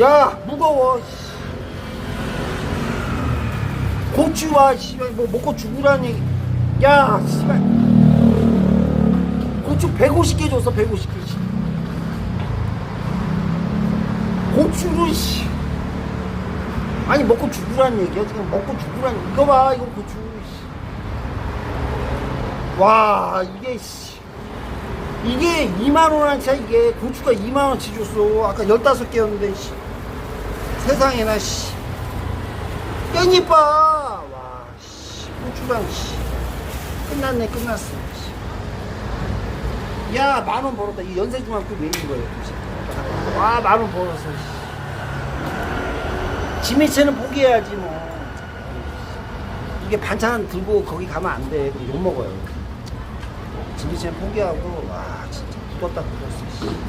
야 무거워 씨. 고추와 씨발 뭐 먹고 죽으라니 야 씨발 고추 150개 줬어 150개 씨. 고추를 씨 아니 먹고 죽으라는 얘기야 지금 먹고 죽으라는 이거 봐 이거 고추 씨. 와 이게 씨 이게 2만원어치야 이게 고추가 2만원치 줬어 아까 15개였는데 씨. 세상에나 씨 깻잎 봐 와 씨. 고추랑 씨. 끝났네 끝났어 씨. 야 만 원 벌었다 이 연세 중학교 왜 있는 거예요 도대체 와 만 원 벌었어 씨. 지미채는 포기해야지 뭐 이게 반찬 들고 거기 가면 안돼 욕먹어요 지미채는 포기하고 와 진짜 굳었다 굳었어 씨.